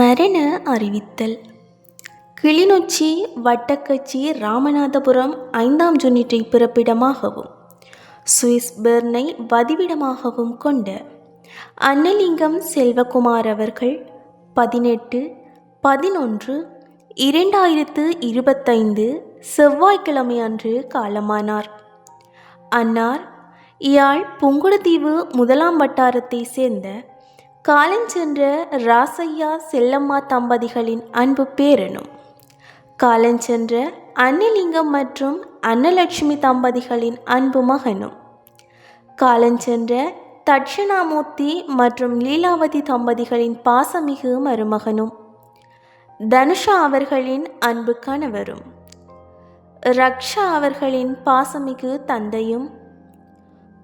மரண அறிவித்தல். கிளிநொச்சி வட்டக்கச்சி ராமநாதபுரம் ஐந்தாம் யூனிட்டை பிறப்பிடமாகவும் சுவிஸ் பெர்னை வதிவிடமாகவும் கொண்ட அன்னலிங்கம் செல்வகுமார் அவர்கள் பதினெட்டு பதினொன்று இரண்டாயிரத்து இருபத்தைந்து செவ்வாய்க்கிழமை அன்று காலமானார். அன்னார் இயாழ் புங்குடுதீவு முதலாம் வட்டாரத்தை சேர்ந்த காலஞ்சென்ற ராசையா செல்லம்மா தம்பதிகளின் அன்பு பேரனும் காலஞ்சென்ற அன்னலிங்கம் மற்றும் அன்னலட்சுமி தம்பதிகளின் அன்பு மகனும் காலஞ்சென்ற தட்சிணாமூர்த்தி மற்றும் லீலாவதி தம்பதிகளின் பாசமிகு மருமகனும் தனுஷா அவர்களின் அன்பு கணவரும் ரக்ஷா அவர்களின் பாசமிகு தந்தையும்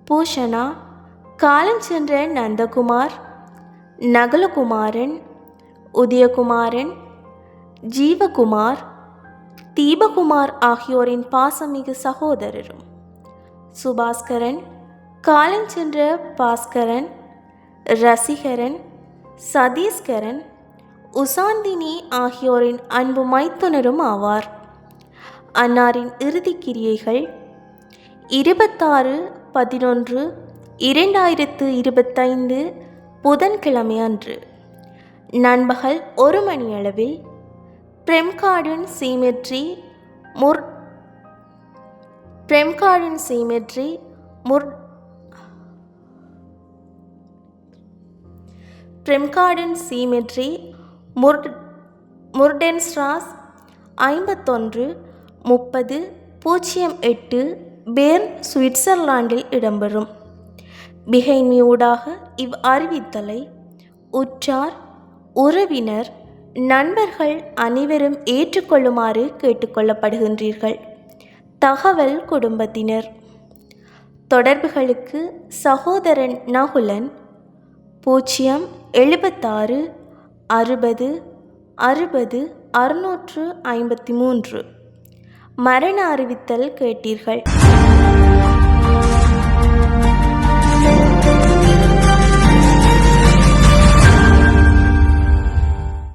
பூஷணா காலஞ்சென்ற நந்தகுமார் நகலகுமாரன் உதயகுமாரன் ஜீவகுமார் தீபகுமார் ஆகியோரின் பாசமிகு சகோதரரும் சுபாஸ்கரன் காலஞ்சென்ற பாஸ்கரன் ரசிகரன் சதீஸ்கரன் உசாந்தினி ஆகியோரின் அன்பு மைத்துனரும் ஆவார். அன்னாரின் இறுதி கிரியைகள் இருபத்தாறு பதினொன்று இரண்டாயிரத்து இருபத்தைந்து புதன்கிழமை அன்று. நண்பகல் ஒரு மணியளவில் Bremgarten cemetery Mur Bremgarten cemetery Mur Bremgarten cemetery Mur Murtenstrasse ஐம்பத்தொன்று முப்பது பூஜ்ஜியம் எட்டு பேர்ன் சுவிட்சர்லாந்தில் இடம்பெறும். பிகைன்மியூடாக இவ் அறிவித்தலை உற்றார் உறவினர் நண்பர்கள் அனைவரும் ஏற்றுக்கொள்ளுமாறு கேட்டுக்கொள்ளப்படுகின்றீர்கள். தகவல் குடும்பத்தினர். தொடர்புகளுக்கு சகோதரன் நகுலன் பூஜ்ஜியம் எழுபத்தாறு அறுபது அறுபது அறுநூற்று ஐம்பத்தி மூன்று. மரண அறிவித்தல் கேட்டீர்கள்.